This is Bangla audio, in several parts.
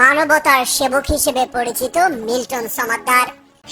মানবতার সেবক হিসেবে পরিচিত মিল্টন সমাদ্দার।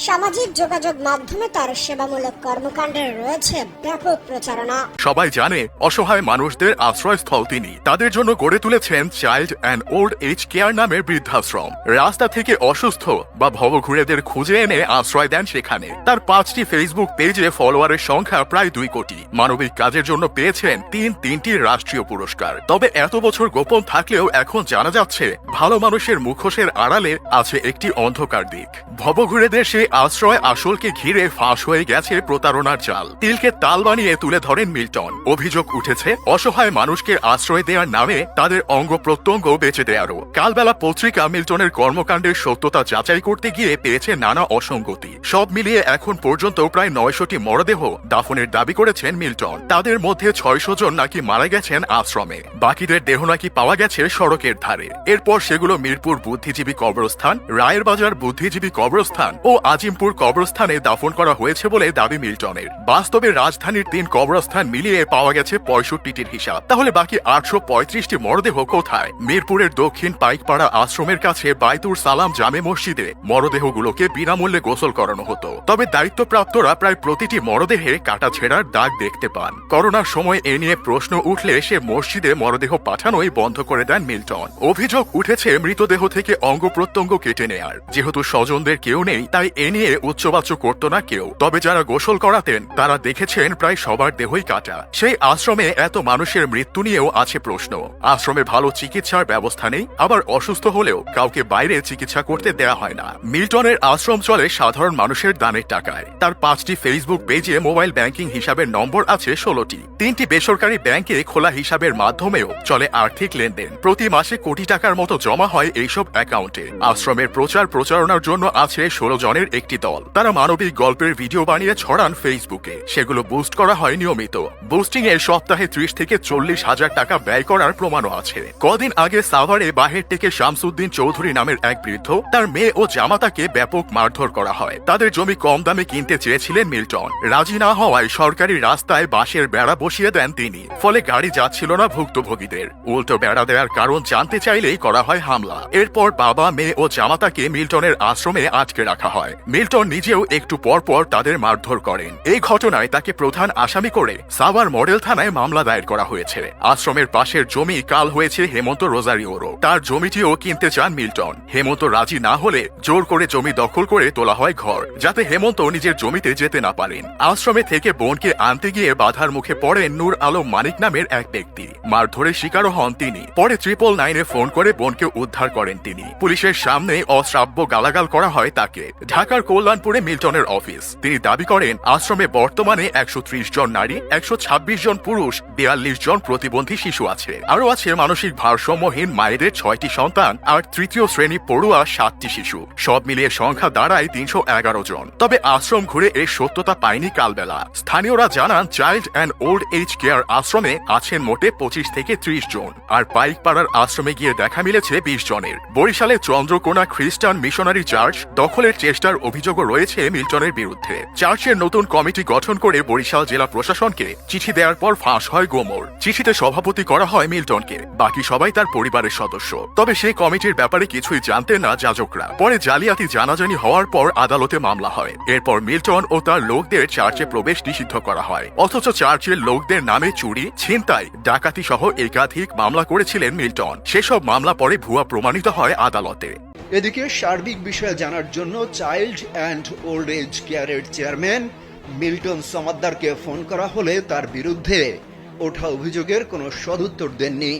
সামাজিক যোগাযোগ মাধ্যমে তার সেবামূলক কর্মকাণ্ডের রয়েছে ব্যাপক প্রচারণা। সবাই জানে, অসহায় মানুষদের আশ্রয়স্থল তিনি। তাদের জন্য গড়ে তুলেছেন child and old age care নামের বৃদ্ধাশ্রম। রাস্তা থেকে অসুস্থ বা ভবঘুরেদের খুঁজে এনে আশ্রয় দেন সেখানে। তার পাঁচটি ফেসবুক পেজে ফলোয়ারের সংখ্যা প্রায় দুই কোটি। মানবিক কাজের জন্য পেয়েছেন তিন তিনটি রাষ্ট্রীয় পুরস্কার। তবে এত বছর গোপন থাকলেও এখন জানা যাচ্ছে, ভালো মানুষের মুখোশের আড়ালে আছে একটি অন্ধকার দিক। ভবঘুরেদের সেই আশ্রয় আসলকে ঘিরে ফাঁস হয়ে গেছে প্রতারণার জাল। তিলকে তাল বানিয়ে তুলে ধরেন মিল্টন। অভিযোগ উঠেছে, অসহায় মানুষকে আশ্রয় দেওয়ার নামে তাদের অঙ্গ প্রত্যঙ্গ বেঁচে দেয়ারও কালবেলা পত্রিকা মিল্টনের কর্মকাণ্ডের সত্যতা যাচাই করতে গিয়ে পেয়েছে নানা অসঙ্গতি। সব মিলিয়ে এখন পর্যন্ত প্রায় নয়শটি মরদেহ দাফনের দাবি করেছেন মিল্টন। তাদের মধ্যে ছয়শো জন নাকি মারা গেছেন আশ্রমে। বাকিদের দেহ নাকি পাওয়া গেছে সড়কের ধারে। এরপর সেগুলো মিরপুর বুদ্ধিজীবী কবরস্থান রায়ের বাজার বুদ্ধিজীবী কবরস্থান ও আজিমপুর কবরস্থানে দাফন করা হয়েছে বলে দাবি মিল্টনের। বাস্তবে রাজধানীর তিন কবরস্থান মিলিয়ে পাওয়া গেছে পঁয়ষট্টিটির হিসাব। তাহলে বাকি আটশো পঁয়ত্রিশটি মরদেহ কোথায়? মিরপুরের দক্ষিণ পাইকপাড়া আশ্রমের কাছে বাইতুর সালাম জামে মসজিদে মরদেহগুলোকে বিনামূল্যে গোসল করানো হতো। তবে দায়িত্বপ্রাপ্তরা প্রায় প্রতিটি মরদেহে কাটা ছেঁড়ার দাগ দেখতে পান। করোনার সময় এ নিয়ে প্রশ্ন উঠলে সে মসজিদে মরদেহ পাঠানোই বন্ধ করে দেন মিল্টন। অভিযোগ উঠেছে, মৃতদেহ থেকে অঙ্গ প্রত্যঙ্গ কেটে নেয়ার। যেহেতু স্বজনদের কেউ নেই, তাই এ নিয়ে উচ্চবাচ্য করত না কেউ। তবে যারা গোসল করাতেন, তারা দেখেছেন প্রায় সবার দেহই কাটা। সেই আশ্রমে এত মানুষের মৃত্যু নিয়েও আছে প্রশ্ন। আশ্রমে ভালো চিকিৎসার ব্যবস্থা নেই, আবার অসুস্থ হলেও কাউকে বাইরে চিকিৎসা করতে দেয়া হয় না। মিল্টনের আশ্রম চলে সাধারণ মানুষের দানের টাকায়। তার পাঁচটি ফেসবুক পেজে মোবাইল ব্যাংকিং হিসাবের নম্বর আছে ষোলোটি। তিনটি বেসরকারি ব্যাংকে খোলা হিসাবের মাধ্যমেও চলে আর্থিক লেনদেন। প্রতি মাসে কোটি টাকার মতো জমা হয় এইসব অ্যাকাউন্টে। আশ্রমের প্রচার প্রচারণার জন্য আছে ষোলো জনের একটি দল। তারা মানবিক গল্পের ভিডিও বানিয়ে ছড়ান ফেসবুকে। সেগুলো বুস্ট করা হয় নিয়মিত। বুস্টিং এর সপ্তাহে ত্রিশ থেকে চল্লিশ হাজার টাকা ব্যয় করার প্রমাণও আছে। কদিন আগে সাভারে বাহের থেকে শামসুদ্দিন চৌধুরী নামের এক বৃদ্ধ, তার মেয়ে ও জামাতাকে ব্যাপক মারধর করা হয়। তাদের জমি কম দামে কিনতে চেয়েছিলেন মিল্টন। রাজি না হওয়ায় সরকারি রাস্তায় বাঁশের বেড়া বসিয়ে দেন তিনি। ফলে গাড়ি যাচ্ছিল না ভুক্তভোগীদের। উল্টো বেড়া দেওয়ার কারণ জানতে চাইলেই করা হয় হামলা। এরপর বাবা, মেয়ে ও জামাতাকে মিল্টনের আশ্রমে আটকে রাখা হয়। মিল্টন নিজেও একটু পর পর তাদের মারধর করেন। এই ঘটনায় তাকে প্রধান আসামি করে সাভার মডেল থানায় মামলা দায়ের করা হয়েছে। আশ্রমের পাশের জমি কাল হয়েছে হেমন্ত রোজারিওরও। তার জমিটিও কিনতে চান মিল্টন। হেমন্ত রাজি না হলে জোর করে জমি দখল করে তোলা হয় ঘর, যাতে হেমন্ত নিজের জমিতে যেতে না পারেন। আশ্রমে থেকে বোনকে আনতে গিয়ে বাধার মুখে পড়েন নূর আলম মানিক নামের এক ব্যক্তি। মারধরের শিকারও হন তিনি। পরে ট্রিপল নাইনে ফোন করে বোনকে উদ্ধার করেন তিনি। পুলিশের সামনে অশ্রাব্য গালাগাল করা হয় তাকে। ঢাকার কল্যাণপুরে মিল্টনের অফিস। তিনি দাবি করেন, আশ্রমে বর্তমানে একশো ত্রিশ জন নারী, একশো জন পুরুষ, বিয়াল্লিশ জন প্রতিবন্ধী শিশু আছে। আরও আছে, মানসিক ভারসাম্যহীন মায়েদের ছয়টি সন্তান আর তৃতীয় শ্রেণি পড়ুয়া সাতটি শিশু। সব মিলিয়ে সংখ্যা দাঁড়ায় তিনশো এগারো জন। তবে আশ্রম ঘুরে এর সত্যতা পায়নি কালবেলা। স্থানীয়রা জানান, child and old age care আশ্রমে আছেন মোটে পঁচিশ থেকে ত্রিশ জন। আর পাইকপাড়ার আশ্রমে গিয়ে দেখা মিলেছে বিশ জনের। বরিশালে চন্দ্রকোনা খ্রিস্টান মিশনারি চার্চ দখলের চেষ্টার অভিযোগও রয়েছে মিল্টনের বিরুদ্ধে। চার্চের নতুন কমিটি গঠন করে বরিশাল জেলা প্রশাসনকে চিঠি দেওয়ার পর ফাঁস হয় গোমর। চিঠিতে সভাপতি করা হয় মিল্টনকে, বাকি সবাই তার পরিবারের সদস্য। তবে সেই কমিটির ব্যাপারে কিছুই জানতেন না যাজকরা। পরে জালিয়াতি জানাজানি হওয়ার পর আদালতে মামলা হয়। এরপর মিল্টন ও তার লোকদের চার্চে প্রবেশ নিষিদ্ধ করা হয়। অথচ চার্চের লোকদের নামে চুরি, ছিনতাই ডাকাতি সহ একাধিক মামলা করেছিলেন মিল্টন। সেসব মামলা পরে ভুয়া প্রমাণিত হয় আদালতে। এদিকে সার্বিক বিষয়ে জানার জন্য চাইল্ড অ্যান্ড ওল্ড এজ কেয়ারের চেয়ারম্যান মিল্টন সমাদ্দারকে ফোন করা হলে তার বিরুদ্ধে ওঠা অভিযোগের কোনো সদুত্তর দেননি।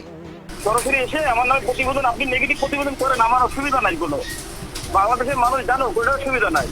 সরাসরি এসে আমার নামে প্রতিবেদন, আপনি নেগেটিভ প্রতিবেদন করেন, আমার অসুবিধা নাই কোনো। বাংলাদেশের মানুষ জানো কোনো অসুবিধা নাই।